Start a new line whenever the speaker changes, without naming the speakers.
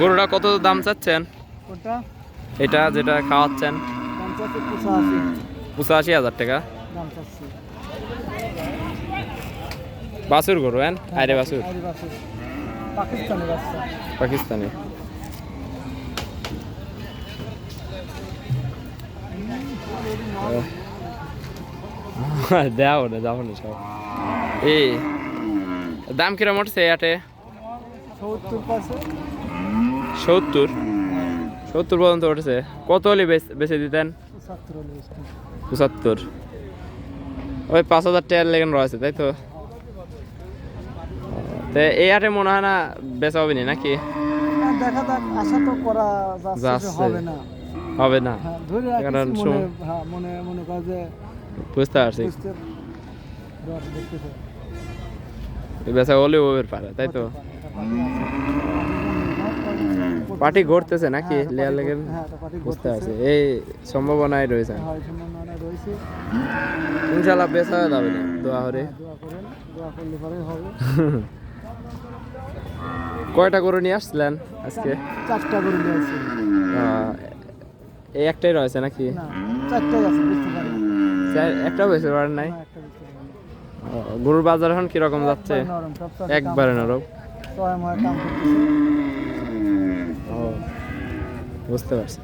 গরুটা কত দাম চাচ্ছেন? এটা যেটা খাওয়াচ্ছেন?
পঁচাশি।
হাজার টাকা। বাছুর গরু হ্যাঁ? আরে বাছুর।
আইরি বাছুর। পাকিস্তানি বাচ্চা।
পাকিস্তানি। দেও না যাব না সব। এই দাম কিরম উঠছে আটে
সত্তর
সত্তর? পর্যন্ত উঠেছে। কত হলে বেচে দিতেন?
পঁচাত্তর হলে
ওই পাঁচ হাজার টাকার লেগে রয়েছে তাই তো? তো এই আটে মনে হয় না বেচা হবে না নাকি
দেখা যাক আশা তো করা যাচ্ছে হবে না।
হবে না।
হ্যাঁ
কারণ
মনে হ্যাঁ মনে করে যে
বুঝতে পারছি। বেচা হলেও ওদের পারে তাই তো? পার্টি ঘুরতেছে নাকি?
হ্যাঁ,
লেয়ার
হ্যাঁ,
বুঝতে। পারছি। এই সম্ভাবনায় রয়েছে।
হয়
ইনশাল্লাহ বেচা যাবে না দোয়া হরে কয়টা করে নিয়ে আসছিলেন আজকে?
চারটা করে নিয়ে আসছি।
এই একটাই রয়েছে নাকি?
চারটাই আছে বুঝতে পারি
নাই?
একটা বুঝতে পারি না।
ও, গরুর বাজার এখন কীরকম যাচ্ছে?
একবার নরম, ছয় মাস কাম করতেছে।
ও বুঝতে পারছি।